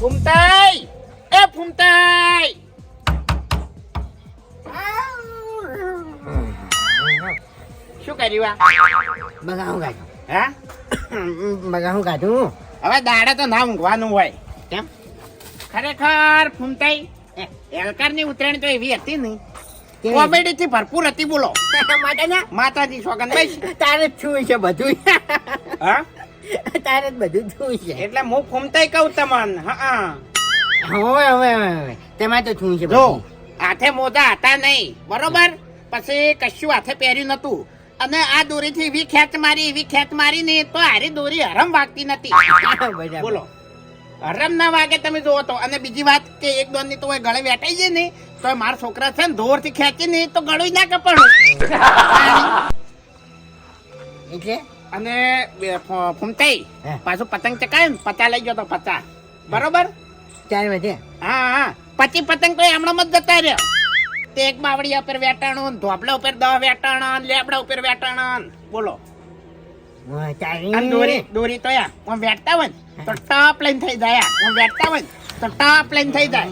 ફૂમતાઈ. એ ફૂમતાઈ. શું કર્યું આ? બગા હું કાઢું? હા? બગા હું કાઢું? હવે દાડે તો ના ઊંઘવાનું હોય. કેમ? ખરેખર ફૂમતાઈ એલકારની ઉતરાણ તો એવી હતી નહીં? કોમેડી થી ભરપૂર હતી બોલો. માતાજી. ભાઈ તારે છું છે બધું હા? તારે બધું છું છે. એટલે હું ફૂમતાઈ કહું તમને હા હવે હવે હવે તેમાં તો છું છે જો હાથે મોજા હતા નહીં બરોબર? પછી કશું હાથે પહેર્યું નતું અને આ દોરીથી એવી ખેંચ મારી એવી ખેંચ મારી ને તો હારી દોરી હરમ વાગતી નથી. બોલો. હરમ ના વાગે તમે જોવો તો. અને બીજી વાત કે એક દોનની તો ગળે વેટાઈ જાય ને તો મારા છોકરા છે ને ધોરથી ખેંચી ને તો ગળું ના કપડું એટલે? અને ફૂમતાઈ પાછું પતંગ ચકાય ને પચા લઈ ગયો તો પચા. બરોબર? ચાર વાગે? હા હા. પછી પતંગ તો હમણાં જ જતા રહ્યો. તે એક બાવળિયા ઉપર વેટાણો ધોપડા ઉપર દહ વેટાણો લેબડા ઉપર વેટાણા. બોલો. દોરી દોરી તો યા હું વેટતા હોય તો ટોપ લઈને થઈ જાય હું વેટતા હોય તો ટોપ લઈને થઈ જાય.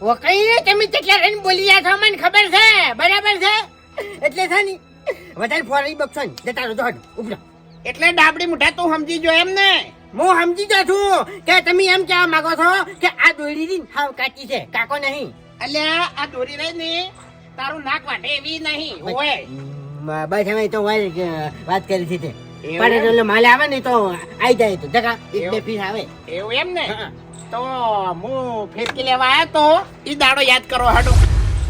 ઓ કઈ તમે કેટલા રન બોલી ગયા છો મને ખબર છે? બરાબર છે? એટલે છે ને વધારે ફોરી બક્ષો જતા રહો હટ. ઉપડો એટલે ડાબડી મુઠા તું સમજી જો એમ ને? હું સમજી ગયો છું કે તમે એમ કહેવા માંગો છો કે આ દોરી ની હાવ કાચી છે કાકો નહીં. અલ્યા આ દોરી રહી ને તારું નાક વાટે એવી નહીં હોય બસ અમે તો વાત કરી છે તે. પણ એટલે માલ આવે ને તો આવી જાય તો. જગા એટલે ફીસ આવે. એવું એમ ને? તો હું ફેરકી લેવા આવ્યો તો? એ દાડો યાદ કરો હાડો.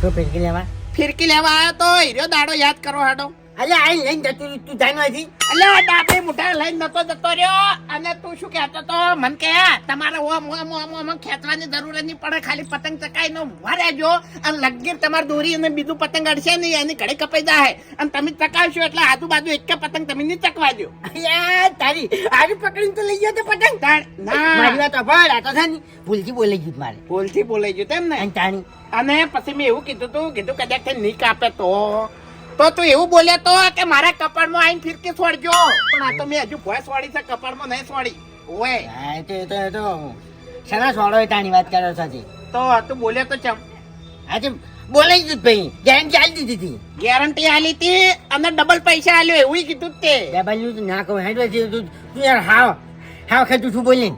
તો ફેરકી લેવા? ફિરકી લેવા આવ્યો તો હીરો દાડો યાદ કરો હાડો. અલે આ લઈને જતો તું જાણવા હતી અલે ડાબે મુઠા લઈને નતો જતો રહ્યો. અને તું શું કહેતો તો? મન કે તમારે ઓમ ઓમ ઓમ ઓમ ખેંચવાની જરૂર જ નહીં પડે. ખાલી પતંગ ચકાઈ નો જો અને લગીર તમારી દોરી અને બીજું પતંગ અડશે નહીં. એની કડે કપાઈ જાય અને તમે ચકાવશો એટલે આજુબાજુ એક કે પતંગ તમે નહીં ચકવા દો તારી આવી પકડીને તો લઈ ગયો તો પતંગ. તાણ- મારી ના વાત સાંભળ, આ તો છે ને ભૂલથી બોલાઈ ગયું મારે. ભૂલથી બોલાઈ ગયું તેમ ને? અને તાણી. અને પછી મેં એવું કીધું તું કીધું કદાચ નહીં કાપે તો. તો તું એવું બોલે તો કે મારા કપાળમાં આવીને ફિરકી છોડજો પણ આ તો મેં હજુ ભોય છોડી છે કપાળમાં નહીં છોડી ઓય હા, તો એ તો એ તો. શેના છોડો એ તાણી વાત કરો છો તો તો તું બોલ્યો તો ચમ. આજે બોલાઈ ગયું જ ભાઈ. ગેરંટી આલી દીધી હતી. ગેરંટી આલી હતી અને ડબલ પૈસા આલ્યો એવું કીધું તે. ડબલનું ના કહું. હેડો તું યાર હાવ. હાવ ખેતું છું બોલી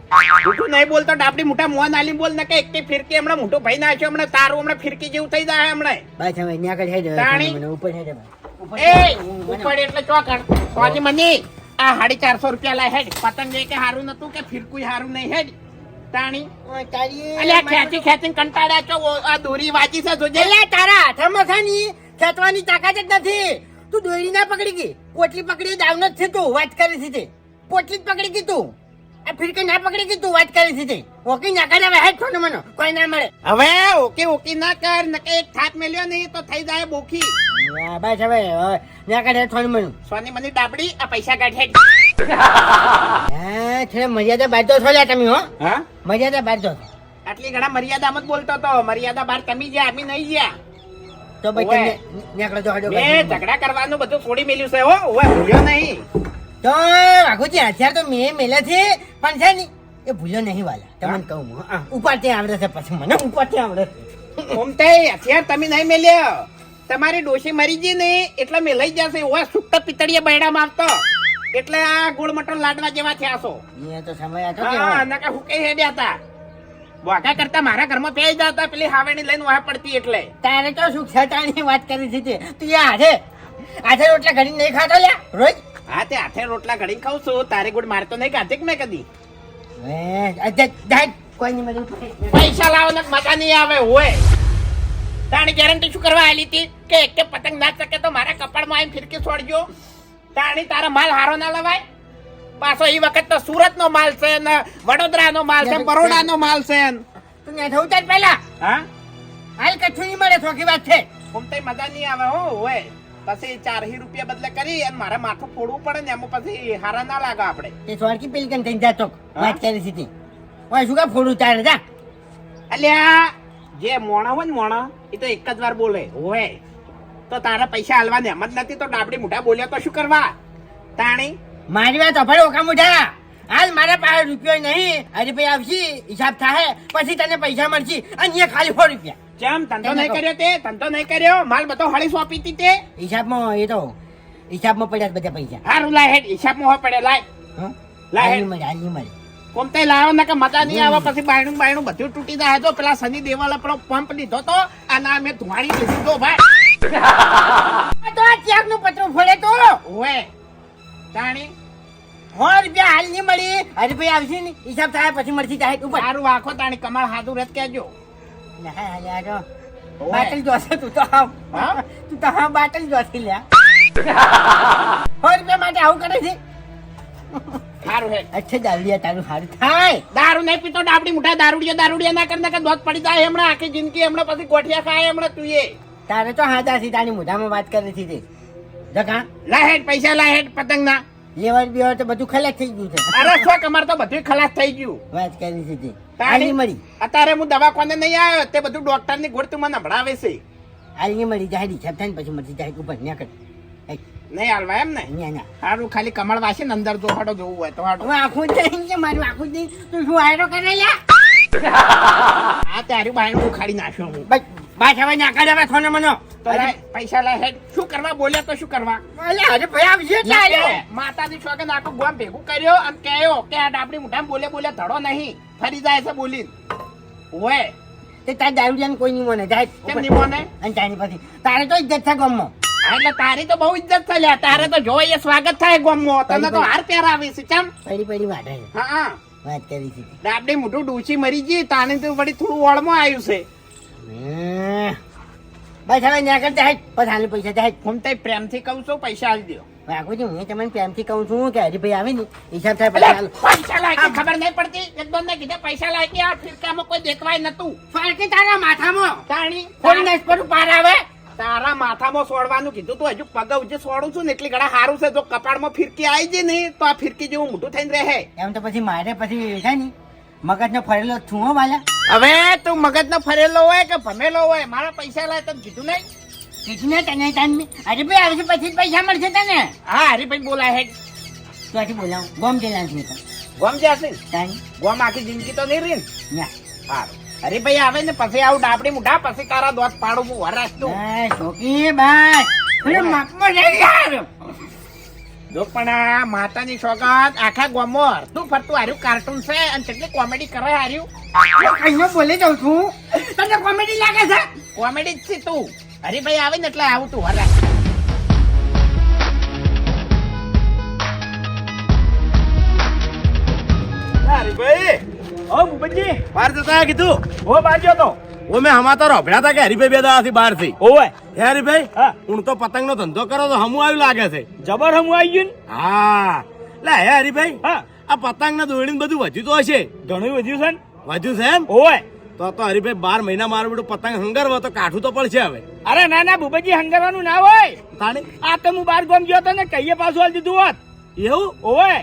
જૂઠું નહીં બોલતો ડાબડી મોટા મોન આલી બોલ ને કે એક ફિરકી હમણાં મોટો ભાઈ નાખ્યો હમણાં તારું હમણાં ફિરકી જેવું થઈ જાય હમણાં. બસ હવે ત્યાં આગળ હેડ તાણી? ઉપર હવે. એ ઉપર એટલે ચોકડ સોની મની આ સાડી ચારસો રૂપિયા લાય હેડ. પતંગ કે હારું નતું કે ફિરકું હારું નહીં હેડ. તાણી. અલ્યા ખેંચી કંટાળ્યા છો આ દોરી છે જોજે. એલા તારા હાથમાં છે ને ખેંચવાની તાકાત જ નથી. તું દોરી ના પકડી ગઈ. પોટલી પકડી દાવનો જ છે તું. વાત કરી છે પોટલી જ પકડી ગઈ તું. આ ફિરકી ના પકડી કે તું વાત કરી છે ઓકી ના કરે હેડ ફોન મને. કોઈ ના મળે. હવે ઓકે ઓકી ના કર નકે એક થાક મેલ્યો નહીં તો થઈ જાય બોખી. બસ હવે ના કરે હેડ ફોન મને. સોની મને ડાબડી આ પૈસા કાઢ હેડ હા છે મર્યાદા બાર તો છોડ્યા તમે હો. હા? મર્યાદા બાર તો આટલી ઘણા મર્યાદામાં જ બોલતો તો. મર્યાદા બાર તમે ગયા અમે નહીં ગયા તો ભાઈ. તમે નીકળો જો હડો મેં ઝઘડા કરવાનું બધું છોડી મેલ્યું છે હો. ઓય ભૂલ્યો નહીં. તો વાઘુજી હથિયાર તો મેં મેલે છે પણ છે ને એ ભૂલ્યો નહીં વાલા. તમને કહું ઉપાડતે આવડે છે પછી મને ઉપાડતે આવડે છે. ઓમ તે હથિયાર તમે નહીં મેલ્યો. તમારી ડોશી મરી ગઈ ને એટલે મેલાઈ લઈ જશે. ઓવે સુટ્ટા પિતળિયા બૈડા મારતો એટલે આ ગોળ મટર લાડવા જેવા થયા છો. એ તો સમય હતો કે હા. નકા હુકે હેડ્યા હતા વાઘા કરતા મારા ઘરમાં પેઈ જતા પેલી હાવેણી લઈને વાહ પડતી એટલે. તારે તો સુખ છટાની વાત કરી છે તું. આજે? હાથે રોટલા ઘડી નહીં ખાતો લ્યા? રોજ? હા તે હાથે રોટલા ઘડી ખાઉં છું. તારે ગુડ મારતો નહીં કાઢે કે મેં કદી. પૈસા લાવો ને મજા નહીં આવે હોય. તાણી ગેરંટી શું કરવા આલી હતી? કે એક કે પતંગ ના શકે તો મારા કપાળમાં આવીને ફિરકી છોડજો. તાણી તારા માલ હારો ના લવાય? પાછો એ વખત તો સુરત નો માલ છે ને વડોદરા નો માલ છે બરોડા નો માલ છે તું ત્યાં જવું તાર પેલા હા? હાલ કચ્છું નહીં મળે ચોખી વાત છે. ઓમ મજા નહીં આવે હો હોય. પછી ચારહી રૂપિયા બદલે કરી અને મારે માથું ફોડવું પડે ને એમાં પછી હારા ના લાગે આપણે. તે સોળકી પેલી કન થઈને જાતો? વાત કરી છે ઓય શું કા ફોડું ચાલે જા. અલ્યા જે મોણા હોય ને મોણા એ તો એક જ વાર બોલે. હોય તો તારા પૈસા હાલવા ને એમ જ નથી તો ડાબડી મોટા બોલ્યા તો શું કરવા? તાણી? મારી વાત અફાડે ઓકા મોઢા. હાલ મારા પાસે રૂપિયો નહીં હરીભાઈ આવશે હિસાબ થાય પછી તને પૈસા મળશે અને ખાલી સો રૂપિયા. ચમ ધંધો નહીં કર્યો તે ધંધો નહીં કર્યો માલ બધો હળી સોંપી હતી તે? હિસાબમાં એ તો હિસાબમાં પડ્યા બધા પૈસા. હારું લાય હેડ હિસાબમાં હો પડે લાય. હં? લાય. હેડ. મજા હાલી મળે કોમતે લાવો ને કે મજા નહીં આવે પછી બાયણું બાયણું બધું તૂટી જાય. તો પેલા સની દેવાલે પેલો પંપ લીધો તો અને અમે મેં ધુવાડી લીધું તો ભાઈ. તો આ ચેકનું પત્ર ફોડે તો. ઓએ તાણી હો રૂપિયા હાલ નહીં મળી. હરીભાઈ આવશે ને હિસાબ થાય પછી મળશે જાય ઉપર. સારું આખો તાણી કમાલ હાથું રત કેજો. ના, તો ઓવે. બાટલ જોશે તું તો આવ હા? તું તો હા બાટલ જોશે લ્યા સો રૂપિયા માટે આવું કરે છે. સારું હે. અચ્છા દાવડિયા તારું સારું થાય. દારૂ નહીં પીતો ડાબડી મુઠા દારૂડિયા દારૂડિયા ના કરતા દોત પડી જાય હમણાં આખી જિંદગી હમણાં પછી ગોઠિયા ખાય હમણાં તું એ. તારે તો છે તારી મોઢામાં વાત કરી હતી તે. જગા લાય પૈસા લાય પતંગના પતંગ ના. લેવર બેવર તો બધું ખલાસ થઈ ગયું છે. અરે અમારે તો બધું ખલાસ થઈ ગયું. વાત કરી છે તે મરી મળી. અત્યારે હું દવાખાને નહીં આવ્યો તે બધું ડોક્ટરની ગોળ તું મને સંભળાવે છે. હાલી મળી જાય હિસાબ થાય ને પછી મરી જાય ઉપર ન્યા કર નહીં હાલવા એમ ને? ન્યા ના સારું ખાલી કમળ વાસે ને અંદર જો હાડો જોવું હોય તો હાડો. આખું જઈ છે મારું આખું જઈ તું શું આયરો કરે લ્યા? આ તારી બાયણું ઉખાડી નાખ્યો હું. બસ બસ હવે ના કરે હવે થોને મનો. પૈસા લે હેડ. શું કરવા? બોલ્યા તો શું કરવા? અલે અરે ભાઈ માતાજી છોકન આખું ગોમ ભેગું કર્યો અને કહ્યો કે આ ડાબડી મુઠામાં બોલે બોલે ધડો નહીં. ફરી જાય છે બોલીને. ઓય. તે તાર દારૂડિયાને કોઈ નહીં મને જાય. કેમ નહીં મને? અને તારી પછી. તારે તો ઇજ્જત છે ગમમાં. એટલે તારી તો બહુ ઇજ્જત છે લ્યા. તારે તો જોઈએ સ્વાગત થાય ગમમાં. તને તો હાર પહેરાવી છે ચમ પડી પડી છે. હા હા. વાત કરી છે. ડાબડી મોઢું ડૂચી મરી ગઈ તાને તો વળી થોડું વળમાં આવ્યું છે. બસ હવે ન્યા કરતા પછી હાલે પૈસા જાય હું. તો પ્રેમથી કહું છું પૈસા આલી દો છું હું તમને પ્રેમથી કહું છું કે હરીભાઈ આવે ને હિસાબ થાય પૈસા પૈસા લાગે ખબર નહીં પડતી? એકદમ ને કીધા પૈસા લાગે આ ફિરકામાં કોઈ દેખવાય નતું. ફરકી તારા માથામાં. તાણી ફોન નસ પર પાર આવે? તારા માથામાં સોડવાનું કીધું તું હજુ પગ ઉજે સોડું છું ને એટલી ઘણા સારું છે. જો કપાળમાં ફિરકી આવી જાય ને તો આ ફિરકી જેવું મોટું થઈને રહે. એમ તો પછી મારે પછી છે ને. મગજનો ફરેલો છું હો વાલા. હવે તું મગજનો ફરેલો હોય કે ભમેલો હોય? મારા પૈસા લાય તને કીધું નહીં? કીધું ને તને તને ભાઈ આવશે પછી પૈસા મળશે તને. હા હરીભાઈ બોલા હે. તું આથી બોલાવું. ગોમ જેલા છે તો. ગોમ જશે તાની. ગોમ આખી જિંદગી તો નહીં રહી ને હા અરે ભાઈ આવે ને પછી આવું ડાબડી મુઢા પછી તારા દોત પાડું હું વરાશ તું. છોકી થોડું માપમાં રહી યાર જો પણ આ માતાની સોગંદ આખા ગોમોર. તું ફરતું હાર્યું કાર્ટૂન છે અને કેટલી કોમેડી કરે હાર્યું? અહીંયા બોલી જાઉં છું. તને કોમેડી લાગે છે? કોમેડી જ છે તું. હરીભાઈ આવે ને એટલે આવું તું હરે હરીભાઈ. ઓ ભૂપતજી. બહાર જતા કીધું. ઓ બહાર ગયો તો. મેં હમાતા રોભડ્યા હતા કે હરીભાઈ બે દાડાથી બહારથી ઓવે. હે હરીભાઈ હા. તો પતંગ નો ધંધો કરો તો હમું આવ્યું લાગે છે. જબર હમું આવી ગયું હા. લે હે હરીભાઈ હા. આ પતંગ ના દોડીને બધું વધ્યું તો હશે. ઘણું વધ્યું છે વધ્યું છે એમ? ઓવે. તો તો હરીભાઈ બાર મહિના મારું બધું પતંગ હંગારવા તો કાઠું તો પડશે હવે. અરે ના ના ભૂપતજી હંગારવાનું ના હોય. તાણે? આ તો હું બાર ગામ ગયો તો ને કહીએ પાછું હાલ દીધું હોત. એવું? ઓવે.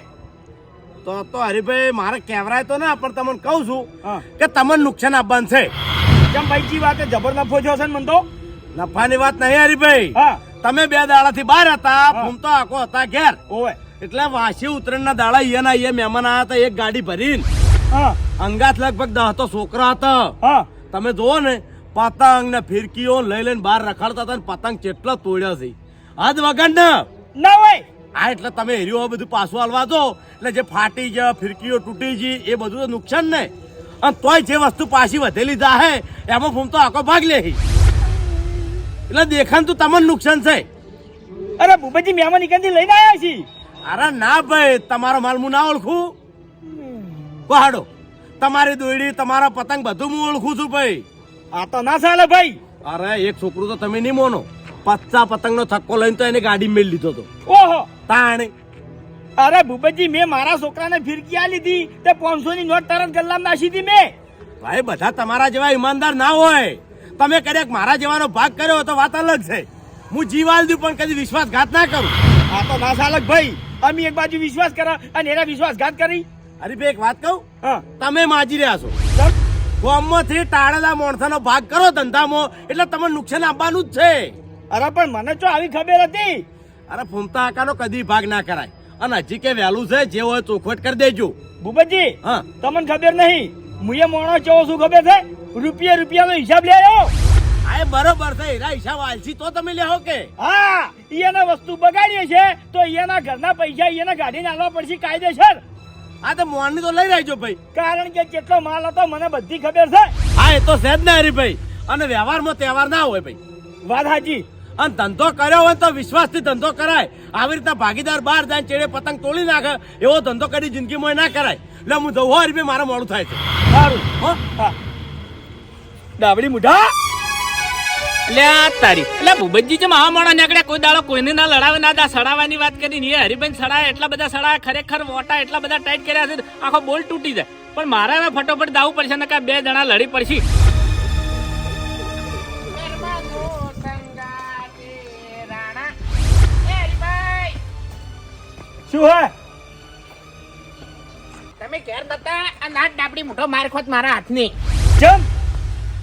તો તો હરીભાઈ મારે કહેવરાય તો ના પણ તમને કહું છું કે તમને નુકસાન આપવાનું છે. કેમ ભાઈજી વાતે જબર નફો થયો છે ને મન તો? નફાની વાત નહીં હરીભાઈ. હા. તમે બે દાડાથી બહાર હતા હા. હું તો આખો હતા ઘેર. ઓવે. એટલે વાસી ઉત્તરાયણ ના દાડા અહીંયા અહીંયા મહેમાન આવ્યા હતા એક ગાડી ભરીને. હા. અંગાત લગભગ દહતો તો છોકરા હતા. હા. તમે જુઓ ને પતંગ ને ફિરકીઓ લઈ લઈને બહાર રખડતા હતા ને પતંગ કેટલા તોડ્યા છે. આજ વગર ને. ના હોય. આ એટલે તમે હેર્યું બધું પાછું હાલવા દો. એટલે જે ફાટી ગયા ફિરકીઓ તૂટી ગઈ એ બધું તો નુકસાન ને. અને તોય જે વસ્તુ પાછી વધેલી જાહે એમાં ફૂમ તો આખો ભાગ લે એટલે દેખાન તો તમને નુકસાન છે. અરે ભૂપેજી મહેમાન નીકળતી લઈને આવ્યા છીએ. અરે ના ભાઈ તમારો માલ હું ના ઓળખું. પહાડો. તમારી દોયડી તમારા પતંગ બધું હું ઓળખું છું ભાઈ. આ તો ના ચાલે ભાઈ. અરે એક છોકરું તો તમે નહીં મોનો. પચ્ચા પતંગનો થક્કો લઈને તો એને ગાડી મેળ લીધો તો. ઓહો. તાણે અરે ભૂપતજી મેં મારા છોકરાને ફિરકી લીધી. તે પાંચસો ની નોટ તરત ગલ્લામ નાસી હતી મેં. ભાઈ બધા તમારા જેવા ઈમાનદાર ના હોય. તમે કદાચ મારા જેવાનો ભાગ કર્યો તો વાત અલગ છે. હું જીવાલ દઉં પણ કદી વિશ્વાસઘાત ના કરું. આ તો ના ચાલે ભાઈ. અમે એક બાજુ વિશ્વાસ કરા અને એના વિશ્વાસઘાત કરી. અરે ભાઈ એક વાત કહું? તમે માજી રહ્યા છો. ગોમમાંથી ટાળેલા માણસોનો ભાગ કરો ધંધામાં એટલે તમને નુકસાન આપવાનું જ છે. અરે પણ મને તો આવી ખબર હતી. અરે ફૂમતા આકાનો કદી ભાગ ના કરાય. અને હજી કે વહેલું છે જે હોય ચોખવટ કરી દેજો. ભૂપતજી હા. તમને ખબર નહીં મુએ મોણો ચો શું ખબર છે? રૂપિયા રૂપિયાનો હિસાબ લે આવ્યો. આય બરોબર છે હીરા હિસાબ આલસી તો તમે લેહો કે. હા ઈયાના વસ્તુ બગાડીએ છે તો ઈયાના ઘરના પૈસા ઈયાના ગાડીને આલવા પડશે કાયદેસર. આ તો મોણની તો લઈ રહેજો ભાઈ. કારણ કે કેટલો માલ હતો મને બધી ખબર છે. હા એ તો છે જ ને હરીભાઈ. અને વ્યવહારમાં તહેવાર ના હોય ભાઈ. વાત સાચી. અને ધંધો કર્યો હોય તો વિશ્વાસથી ધંધો કરાય. આવી રીતના ભાગીદાર બહાર જાય ચેડે પતંગ તોડી નાખે, એવો ધંધો કરી જિંદગીમાં ના કરાય. એટલે હું જવું હોય રૂપિયા મારે મોડું થાય છે. સારું. ડાબડી મુઢા? એટલે આ તારી. એટલે ભૂપતજી છે મહા મોણા નીકળ્યા, કોઈ દાડો કોઈને ના લડાવે, ના દા સડાવાની વાત કરી ને હરિભાઈ સડાય એટલા બધા સડાય ખરેખર વોટા એટલા બધા ટાઈટ કર્યા છે, આખો બોલ તૂટી જાય. પણ મારે હવે ફટોફટ દાવું પડશે ને બે જણા લડી પડશે. શું હે? તમે ઘેર નતા આ નાટ ડાબડી મોટો માર ખોત મારા હાથની. ચમ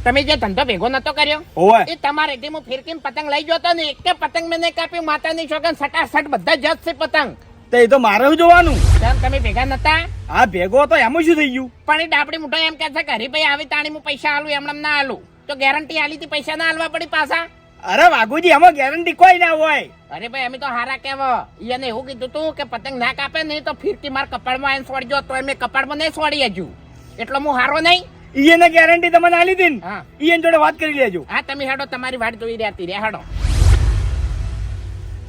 તમે જે ધંધો ભેગો નતો કર્યો ઓય એ તમારે તે હું ફિરકીને પતંગ લઈ ગયો તો ને એક પતંગ મેં નહીં કાપ્યું માતાની શોગન સટાસટ બધા જત છે પતંગ. તો એ તો મારે જોવાનું? તેમ તમે ભેગા નતા? આ ભેગો તો એમ શું થઈ ગયું? પણ એ ડાબડી મોટો એમ કે છે કે હરીભાઈ આવી તાણી હું પૈસા આલું એમ ના આલું. તો ગેરંટી આલી હતી પૈસા ના આલવા પડી પાછા? અરે વાઘુજી એમાં ગેરંટી કોઈ ના હોય. અરે ભાઈ અમે તો હારા કેવો એને એવું કીધું તું કે પતંગ ના કાપે નહીં તો ફિરકી માર કપાળમાં આવીને સોડજો તો એમ કપાળમાં નહીં સોડી હજુ એટલો હું હારો નહીં? ઈએને ગેરંટી તમને આલી હતી ને? હા. ઈયન જોડે વાત કરી લેજો. હા તમે હેડો તમારી વાટ જોઈ રહ્યા હતી રે હેડો.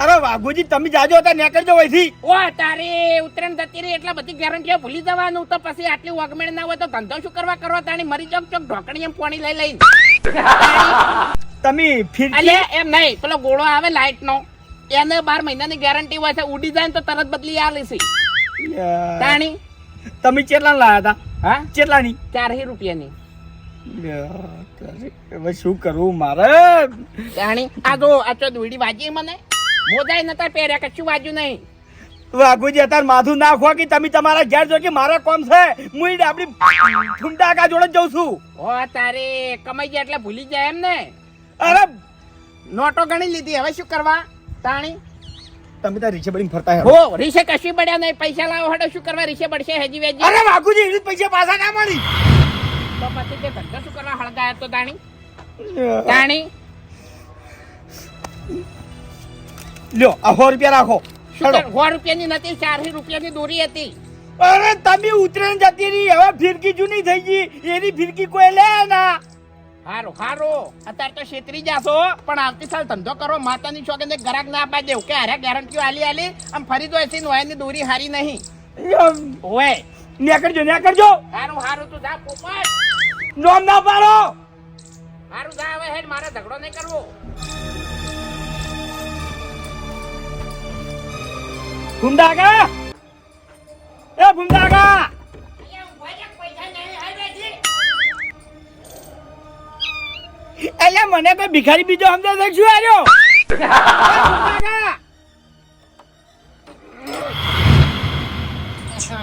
અરે વાઘુજી તમે જાજો હતા નીકળજો વહીથી ઓ તારે ઉત્તરાયણ જતી રહી એટલા બધી ગેરંટીઓ ભૂલી જવાનું. તો પછી આટલી વગમેણ ના હોય તો ધંધો શું કરવા કરવા તાણી મરી ચોક ચોક ઢોકણી એમ પાણી લઈ લઈને. તમે ફિરકી એમ નહીં પેલો ગોળો આવે લાઈટ નો એને બાર મહિનાની ગેરંટી હોય છે ઉડી જાય તો તરત બદલી આ લેશે તાણી? તમે કેટલા લાયા હતા? હા? કેટલાની? ચારહી રૂપિયાની. હવે શું કરું મારે? જાણી આ જો આ તો દોડી વાજી મને? મોજાય નતા પહેર્યા કશું વાજ્યું નહીં. વાઘુજી અત્યારે માથું નાખવા કે તમે તમારા ઘેર જો કે મારા કોમ છે હું ઈ ઠુંડા કા જોડે જ જઉં છું. ઓ તારે કમાઈ ગયા એટલે ભૂલી જાય એમ ને? અરે નોટો ગણી લીધી. હવે શું કરવા? તાણી? તમે ત્યાં રીક્ષા બળીને ફરતા હો રીસે કશી પડ્યા નહીં. પૈસા લાવો હડો શું કરવા? રીસે પડશે હેજી વેજી અરે વાઘુજી એવી પૈસા પાછા ના મળી. તો પછી તે ધંધો શું કરવા હળગાયો તો તાણી? તાણી? લ્યો આ સો રૂપિયા રાખો. સો રૂપિયાની નથી ચારસી રૂપિયાની દોરી હતી. અરે તમે ઉતરેણ જતી રહી. હવે ફિરકી જૂની થઈ ગઈ. એની ફિરકી કોઈ લે ના. હારો હારો. અત્યારે તો છેતરી જાશો પણ આવતી સાલ ધંધો કરો માતાની ચોકે ગરાક ના આપવા દેવું. કે હારે ગેરંટીઓ આલી આલી આમ ફરી દો એસી નોયાની દોરી હારી નહીં. ઓય. ન્યા કરજો હારું હારું તું જા પોપટ. નોમ ના પાડો. હારું જા હવે હેડ મારે ઝઘડો નહીં કરવો. ગુંડા એ એટલે મને કોઈ ભિખારી બીજો સમજો છે શું આવ્યો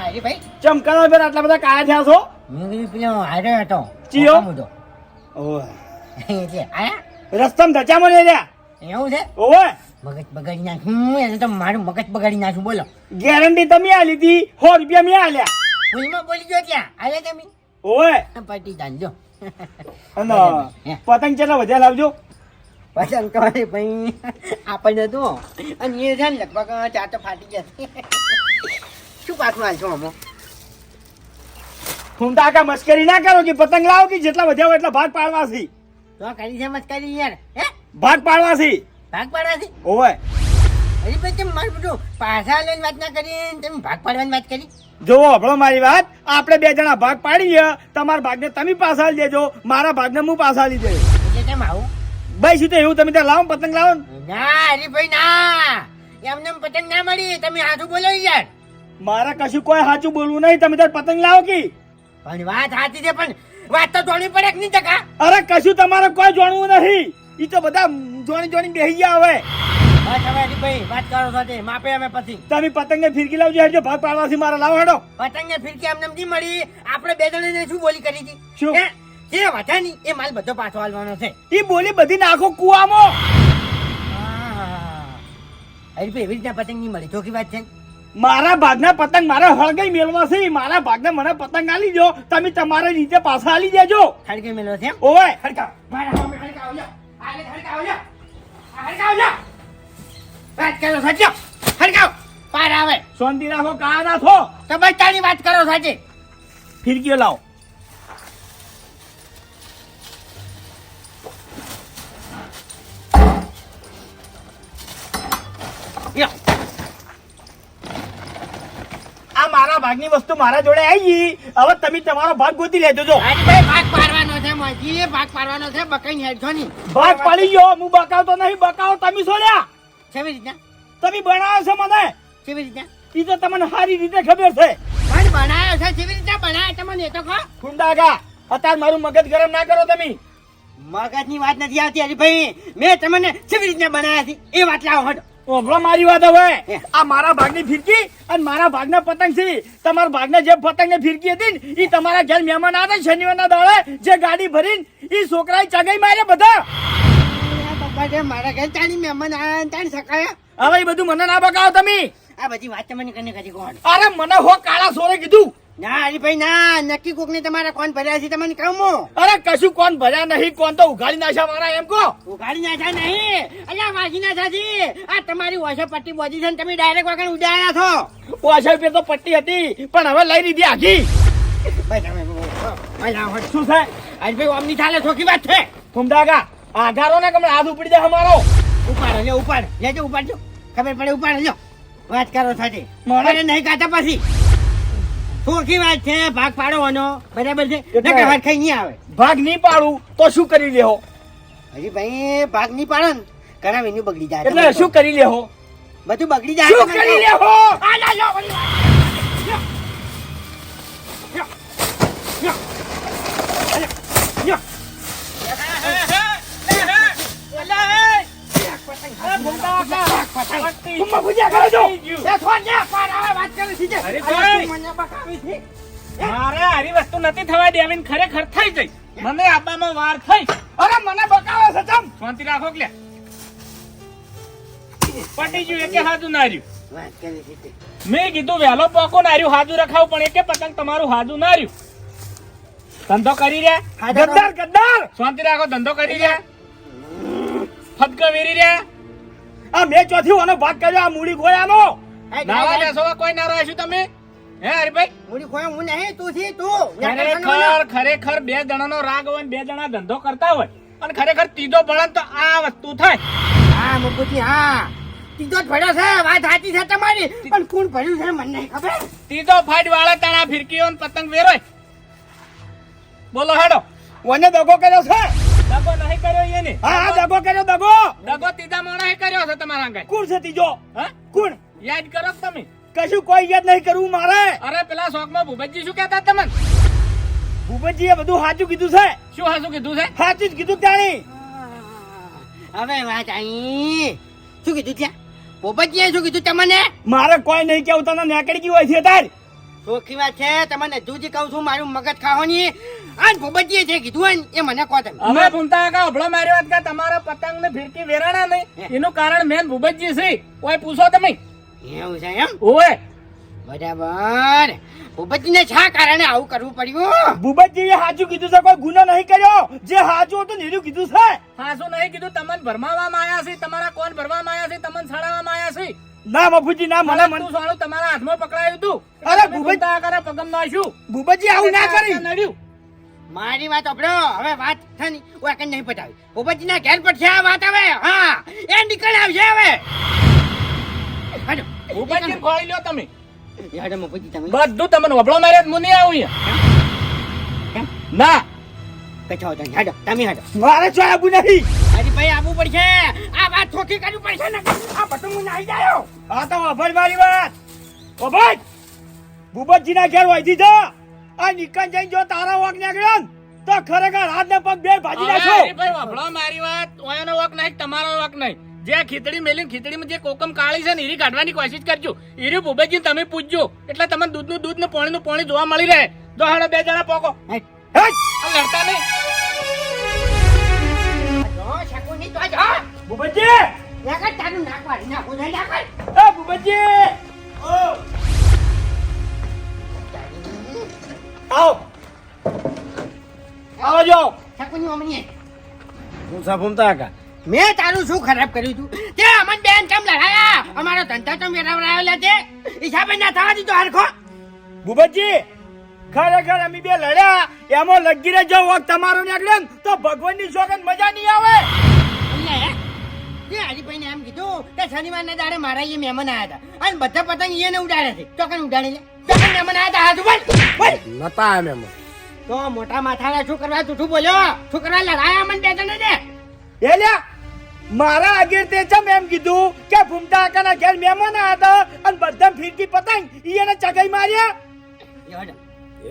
અરે ભાઈ. ચમકાના આટલા બધા કાયા થયા છો? મેં કીધું પેલો હારે હતો ચિયો? મોટો એટલે આયા? રસ્તામાં ધચા મને રહ્યા? એવું છે? ઓવે. મગજ બગાડી હું એને તો મારું મગજ બગાડી નાખ્યું બોલો. ગેરંટી તમે આ હતી. સો રૂપિયા મેં આલ્યા. ભૂલમાં બોલી ગયો ત્યાં. આલે તમે? ઓવે. જાન જાણજો અને પતંગ કેટલા વધ્યા લાવજો. પતંગ તો ભાઈ આપણને તો અને એ છે ને લગભગ ચાર તો ફાટી જશે શું પાછું હાલશો આમાં? ભૂમડાકા મસ્કરી ના કરો કે પતંગ લાવો કે જેટલા વધ્યા હોય એટલા ભાગ પાડવાથી. તો કરી છે મત યાર. હે? ભાગ પાડવાથી. ભાગ પાડવાથી? ઓવે અરે ભાઈ તમે મારું બધું પાછા લઈને વાત ના કરી તમે ભાગ પાડવાની વાત કરી? જોવો હભળો મારી વાત. આપણે બે જણા ભાગ પાડી ગયા તમારા ભાગને તમે પાછા આલી દેજો. મારા ભાગને હું પાછા લઈ દેજો એટલે કેમ આવું? ભાઈ શું તો એવું તમે ત્યાં લાવો પતંગ લાવો ના. ના હરીભાઈ ના. એમને પતંગ ના મળી. તમે હાથું બોલો યાર. મારે કશું કોઈ સાચું બોલવું નહીં. તમે ત્યાં પતંગ લાવો કે? પણ વાત સાચી છે પણ વાત તો જોણી પડે કે નહીં ટકા? અરે કશું તમારે કોઈ જોણવું નહીં. એ તો બધા જોણી જોણી બેસી ગયા હવે. વાત કરો સાથે માપે અમે પછી. તમે પતંગે ફિરકી લાવજો હેડજો ભાગ પાડવાથી મારે લાવો હેડો. પતંગ ફિરકી એમને નહીં મળી. આપણે બે જણાને શું બોલી કરી હતી? શું? જે વધા ની એ માલ બધો પાછો હાલવાનો છે. એ બોલી બધી નાખો કુવામાં. હરીભાઈ એવી રીતના પતંગ નહીં મળી. ચોખી વાત છે મારા ભાગના પતંગ મારા હળગઈ મેળવા છે. મારા ભાગના મને પતંગ આલી દો. તમે તમારા રીતે પાછા આલી દેજો. હળગઈ મેળવા છે? ઓય હરકા મારા સામે ખડકાવો લ્યો. આલે ખડકાવો આવજો આ ખડકાવો લ્યો. વાત કરો સાચો? ખડકાવો પાર આવે. શાંતિ રાખો કા નાખો તમે તારી વાત કરો સાચી. ફિરકીઓ લાવો. આ મારા ભાગની વસ્તુ મારા જોડે આવી ગઈ હવે તમે તમારો ભાગ ગોતી લેજો જો. ભાગ પાડવાનો છે મોજી ભાગ પાડવાનો છે બકાઈ હેડજો ની ભાગ પડી ગયો હું બકાવતો નહીં બકાવો તમે છોડ્યા. કેવી રીતના? તમે બનાવ્યો છે મને? કેવી રીતના? એ તો તમને સારી રીતે ખબર છે. પણ બનાવ્યો છે કેવી રીતના બનાવ્યો તમને એ તો કહો. ખુંડાગા અત્યારે મારું મગજ ગરમ ના કરો તમે. મગજની વાત નથી આવતી હરીભાઈ. મેં તમને કેવી રીતના બનાવ્યા છે એ વાત લાવો હટ. ઓભળો મારી વાત હવે. આ મારા ભાગની ફિરકી અને મારા ભાગના પતંગ છે. તમારા ભાગના જે પતંગ ને ફિરકી હતી ને એ તમારા ઘેર મહેમાન આવે શનિવારના દાડે જે ગાડી ભરીને એ છોકરાએ ચગાઈ માર્યા બધા. મારા ઘરે તાણી મહેમાન આવ્યા ને સકાયા હવે બધું મને ના બકાવો તમે. આ બધી વાત તમને કને કરી કોણ? અરે મને હો કાળા સોરે કીધું. ના હરીભાઈ ના નક્કી કોક ને તમારા કોણ ભર્યા છે તમને કહું અરે કશું કોણ ભર્યા નહીં કોણ તો ઉઘાડી નાખ્યા મારા એમ કહો. ઉઘાડી નાખ્યા નહીં. અલ્યા વાગી નાખ્યા છે આ તમારી ઓછે પટ્ટી બોધી છે ને તમે ડાયરેક્ટ વગર ઉડાયા છો. પાછળ રૂપિયા તો પટ્ટી હતી પણ હવે લઈ લીધી આખી. ભાઈ તમે. શું થાય? હરીભાઈ ઓમની ચાલે ચોખી વાત છે. ફુમદાગા. આધારો ને કમળ હાથ ઉપડી દે અમારો. ઉપાડો લે ઉપાડ. લેજો ઉપાડજો. ખબર પડે ઉપાડ લ્યો. વાત કરો સાથે. મારે- મારે નહીં કાઢતા પછી. સુખી વાત છે ભાગ પાડવાનો બરાબર છે? નકર વાત ખાઈ નહીં આવે. ભાગ નહીં પાડું તો શું કરી લેહો? હજી ભાઈ ભાગ નહીં પાડો ને. ઘણા વેન્યુ બગડી જાય. એટલે શું કરી લેહો? બધું બગડી જાય. શું કરી લેહો? આ લા લો, વળી ફુમ્મા ભુજિયા કરો છો? એ દે, પાર આવે, વાત કરે છે. અરે ભાઈ. મને બકાવી છે. મારે આરી વસ્તુ નથી થવા દેવી ખરેખર થઈ ગઈ. મને આબામાં વાર થઈ. અરે મને બકાવે છે ચમ. શાંતિ રાખો કે પટી ગયું એકે હાજુ ના રહ્યું. મેં કીધું વહેલો પોકો ના રહ્યું હાજુ રખાવું પણ એકે પતંગ તમારું હાજુ ના રહ્યું ધંધો કરી રહ્યા? ગદ્દાર ગદ્દાર. શાંતિ રાખો ધંધો કરી રહ્યા? ફટકો વેરી રહ્યા? આ મેં ચોથી ઓનો ભાગ કર્યો આ મૂડી ખોયાનો. નાવા જાય, કોઈ ના રહેશું તમે? હે હરિભાઈ? મૂડી ખોયા હું નહીં, તું છી, તું. ખરેખર ખરેખર બે જણાનો રાગ હોય ને બે જણા ધંધો કરતા હોય. અને ખરેખર ત્રીજો ભણન તો આ વસ્તુ થાય. હા મુકુજી હા. તીધો જ ભર્યો છે વાત સાચી છે તમારી. પણ કોણ ભર્યું છે મને નહીં ખબર. ત્રીજો ફાટ વાળા તાણા ફિરકીઓ પતંગ વેરોય. બોલો હેડો. વને દગો કર્યો છે. દગો નહીં કર્યો એને હા હા દગો કર્યો દગો. દગો ત્રીજા મોણા કર્યો છે તમારા અંગે. કોણ છે તીજો? હા? કોણ? યાદ કરો તમે. કશું કોઈ યાદ નહીં કરવું મારે. અરે પેલા શોખમાં ભૂપતજી શું કહેતા તમને? ભૂપતજીએ બધું સાચું કીધું છે. શું સાચું કીધું છે? સાચું જ કીધું તાણી હવે વાત આવી. શું કીધું ત્યાં? ભૂપતજી શું કીધું તમને? મારે કોઈ નહીં કેવું તને નેકડી ગયું હોય છે તાર. ચોખ્ખી વાત છે તમને જુજી કહું છું મારું મગજ ખાવાની આજ ભોબજીએ જે કીધું હોય ને એ મને કહો તમે. અમે ભૂમતા કા અભળો માર્યો વાત કે તમારા પતંગ ને ફિરકી વેરાણા નહીં. એનું કારણ મેન ભૂપતજી છે. ઓય પૂછો તમે. એવું છે એમ? ઓય બરાબર. ભૂપતજીને શા કારણે આવું કરવું પડ્યું? ભૂપતજીએ હાજું કીધું છે કોઈ ગુનો નહીં કર્યો. જે હાજું હતું નીરું કીધું છે. હાસું નહીં કીધું તમને ભરમાવામાં આવ્યા છે તમારા કોણ ભરવામાં આવ્યા છે તમને સડાવવામાં આવ્યા છે? ના મફુજી ના મને મન તું સોનું તમારા હાથમાં પકડાયું હતું અરે ભૂપત- કરે પગમ નાખ્યું. ભૂપતજી આવું ના કરી. નડ્યું. મારી વાત સાંભળો. હવે વાત છે ને હું આ નહીં પટાવી. પોપટજીના ઘેર પર છે આ વાત હવે. હા. એ નીકળ આવશે હવે. હાલો. ભૂપતજી ખોળી લ્યો તમે. યાર મફુજી તમે બધું તમને વબળો માર્યા મુની નહીં આવું ના. કચ્છા હતા હાડો તમે હાડો. મારે જો આબુ નહીં અરે ભાઈ આબુ પડશે. આ વાત થોકી કરવી પડશે ને. આ પતંગ નાઈ જાયો. આ તો અભજ મારી વાત. અભજ ભૂપતજીના ઘેર વહીથી જા આ નિકન જઈને જો તારા વાગ નીકળ્યો તો ખરેખર હાથ ને પગ બે ભાજી નાખો. ભાઈ વબળો મારી વાત. ઓયાનો વક નહીં તમારો વક નહીં. જે ખીચડી મેલી ખીચડીમાં જે કોકમ કાળી છે ને ઈરી કાઢવાની કોશિશ કરજો. ઈરી ભૂપેજી તમે પૂછજો. એટલે તમને દૂધનું દૂધ ને પાણીનું પાણી જોવા મળી રહે. દોહાડા હાડો બે જણા પોકો! આ લડતા નહીં. આવો. જો. શકુની ઓમની હું મેં તારું શું ખરાબ કર્યું તું? તે અમન બેન કેમ લડાયા? અમારો ધંધા તો મેળવડાવેલા છે. હિસાબે ના થવા દીધો હરખો. ભૂપતજી! ખરેખર અમે બે લડ્યા. એમાં લગીરે જો વખત તમારો નીકળ્યો ને તો ભગવાનની સોગંદ મજા નહીં આવે. હાજી તે એમ કીધું કે શનિવારના દાડે મારા અહીંયા મહેમાન આવ્યા હતા. અને બધા પતંગ એને ઉડાડે છે. ચોકન ઉડાડી લે? ચોકન મહેમાન આવ્યા હતા હાથ ઉપર? બોલ. નતા એમ મહેમાન તો મોટા માથાના શું કરવા જૂઠું બોલ્યો. શું કરવા લડાયા મને બે તને ને. એ લ્યા મારા આગળ તે ચમ એમ કીધું કે ભૂમતા આકાના ઘેર મહેમાન આવ્યા હતા અને બધા ફીરકી પતંગ એને ચગાઈ માર્યા?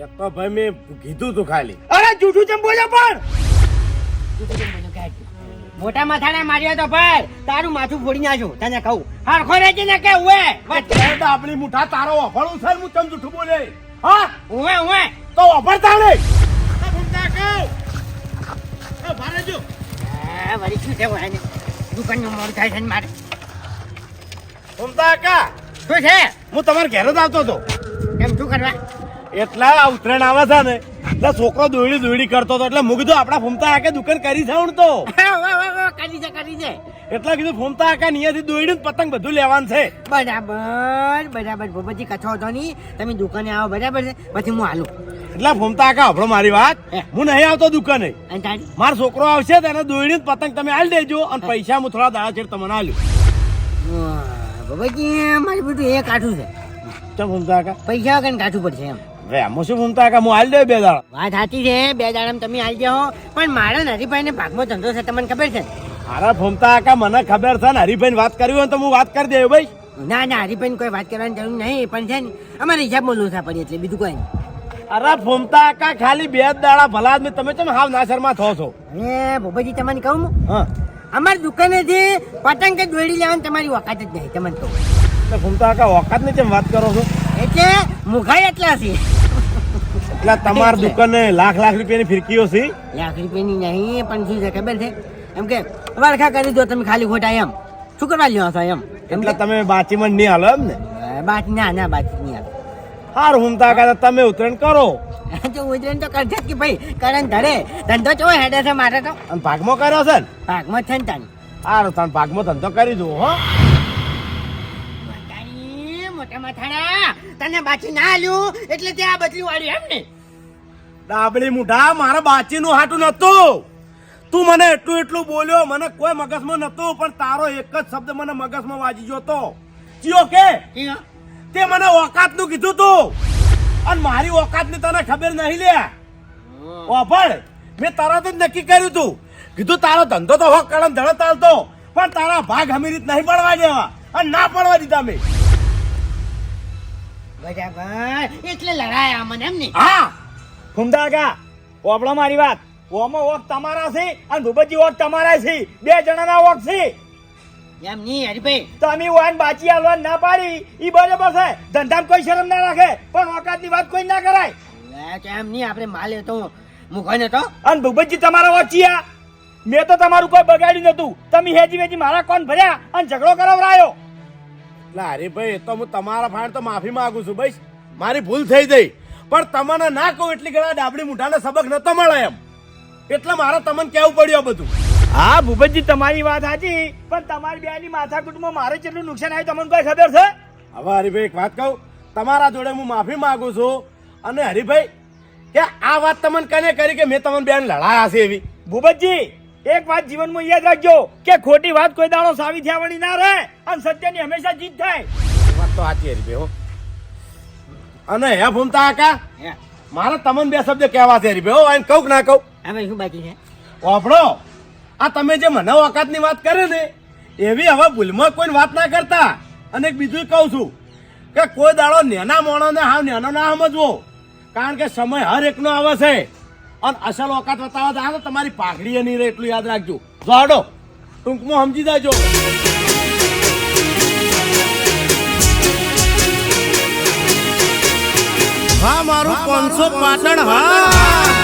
એક તો ભાઈ મેં કીધું તું ખાલી. અરે જૂઠું ચમ બોલ્યો પણ? જૂઠું કેમ બોલ્યો કાઢ. મોટા માથાને માર્યો તો ભાઈ. તારું માથું ફોડી નાખું તને કહું. હારખો રહેજે ને કે ઉએ આપણી મુઠા તારો અફળું સર ને હું ચમ જૂઠું બોલે? હા? ઉએ ઉએ તો અફળતા વળી શું છે વાયને દુકાનનું મોડું થાય છે ને મારે? કાકા શું છે? હું તમારા ઘેર જ આવતો હતો. કેમ શું કરવા? એટલા ઉત્તરાયણ આવે છે ને એટલે છોકરો દોડી દોડી કરતો હતો એટલે મૂકી કીધું આપણા ફૂમતા આકે દુકાન કરી છે હું તો કરી છે કરી છે. એટલે કીધું ફૂમતા આકા નિયાથી દોડીને પતંગ બધું લેવાનું છે. બરાબર બરાબર. ભોપતજી કથો હતો નહીં. તમે દુકાને આવો બરાબર છે? પછી હું હાલું. એટલે ફૂમતા આકા આપણો મારી વાત. હું. નહીં આવતો દુકાને. મારો છોકરો આવશે તેને દોડીને પતંગ તમે હાલ દેજો અને પૈસા હું થોડા દાડા છેડ તમને હાલ્યું ભોપતજી મારી બધું એ કાઠું છે. ચમ ફૂમતા આકા? પૈસા વગર કાઠું પડશે એમ. હવે આમાં શું ભૂમતા કે હું હાલ દે બે દાડા. વાત સાચી છે બે દાડા તમે આવી જાઓ. પણ મારા નરીભાઈને ભાગમાં ધંધો છે તમને ખબર છે? ને? અરે ફૂમતા આકા મને ખબર છે ને હરીભાઈ વાત કરવી હોય તો હું વાત કરી દે ભાઈ. ના ના હરીભાઈને કોઈ વાત કરવાની જરૂર નહીં પણ છે ને અમારે હિસાબમાં લોસા પડી એટલે બીજું કોઈ નહીં. અરે ભૂમતા કા ખાલી બે દાડા ભલા આદમી તમે ને હાવ નાસરમાં થો છો? અને ભૂપતજી તમને કહું અમારી દુકાને જે પતંગ કે દોડી લેવાની તમારી વખત જ નહીં તમને તો ભૂમતા આકા ઓકાતની કેમ વાત કરો છો? એટલે મુખાઈ એટલા છે. એટલે તમારી દુકાને લાખ લાખ રૂપિયાની ફિરકીઓ છે? લાખ રૂપિયાની નહીં પણ શું છે ખબર છે? એમ કે વારખા કરી દો તમે ખાલી ખોટા એમ. શું કરવા લ્યો છો એમ? એટલે તમે બાચીમાં નહીં હાલો એમ ને બાત ના ના બાચી નહીં હાલો. હાર હુમતા કાકા તમે ઉતરણ કરો. તો ઉજવણ તો કરશે કે ભાઈ કરણ ધરે. ધંધો ચો હેડે છે મારે તો. ભાગમાં કર્યો છે ને? ભાગમાં છે ને તાની હાર તમે ભાગમાં ધંધો કરી દો હો. મોટા માથાડા તને બાચી ના આલ્યું? એટલે તે આ બદલી વાળી એમ ને. ડાબડી મુઢા મારા બાચીનું હાટું નતું તું મને એટલું એટલું બોલ્યો મને કોઈ મગજમાં નતું પણ તારો એક જ શબ્દ મને મગજમાં વાજી ગયો તો. ચિયો કે? તે મને ઓકાતનું કીધું તું. અને મારી ઓકાતની તને ખબર નહીં લે. ઓફળ મેં તરત જ નક્કી કર્યું તું. કીધું તારો ધંધો તો હોક કળમ ધડો ચાલતો પણ તારા ભાગ હમી રીત નહીં પડવા દેવા. અને ના પડવા દીધા મેં. બરાબર. એટલે લડાયા મને એમ ને. હા. ફૂમતા ઓબળો ઓપડો મારી વાત. ઓમાં ઓક તમારા છે અને ભૂપતજી ઓક તમારા છે. બે જણાના ઓક છે. એમ નહીં હરીભાઈ. તો અમે વાન બાચી હાલવા ના પાડી ઈ બરાબર છે. ધંધામાં કોઈ શરમ ના રાખે પણ ઓકાતની વાત કોઈ ના કરાય. એમ નહીં આપણે માલ તો મુખો તો. અને ભૂપતજી તમારા વચ્ચિયા મેં તો તમારું કોઈ બગાડ્યું નતું તમે હેજી વેજી મારા કોણ ભર્યા અને ઝઘડો કરાવરાયો? એટલે હરીભાઈ એ તો હું તમારા ફાણ તો માફી માંગુ છું ભાઈ મારી ભૂલ થઈ ગઈ. પણ તમને ના કહું એટલી ગળા ડાબડી મુઠાને સબક નતો મળે એમ. એટલે મારે તમને કેવું પડ્યું બધું? હા ભૂપતજી તમારી વાત સાચી પણ તમારી બેની માથાકૂટમાં મારે કેટલું નુકસાન આવ્યું તમને કોઈ ખબર છે? હવે હરીભાઈ એક વાત કહું. તમારા જોડે હું માફી માંગુ છું. અને હરીભાઈ કે આ વાત તમને કને કરી કે મેં તમને બેન લડાયા છે એવી? ભૂપતજી એક વાત જીવનમાં યાદ રાખજો કે ખોટી વાત કોઈ દાડો સાવી થયા વળી ના રહે અને સત્યની હંમેશા જીત થાય. વાત તો સાચી હરીભાઈ હો. અને હે ભૂમતા કાકા? હે, મારે તમને બે શબ્દ કહેવા છે હરીભાઈ હો એને કહું ના કહું? હવે શું બાકી છે? ઓફળો આ તમે જે મને ઓકાતની વાત કરે ને એવી હવે ભૂલમાં કોઈ વાત ના કરતા. અને બીજું કહું છું કે કોઈ દાડો નેના મોણોને હાવ નેનો ના સમજવો. કારણ કે સમય હર એકનો આવે છે. અને અસલ ઓકાત બતાવવા જાય તો તમારી પાઘડી નહીં રહે એટલું યાદ રાખજો. જોડો ટૂંકમાં સમજી દેજો હા મારું પાંચસો પાટણ હા.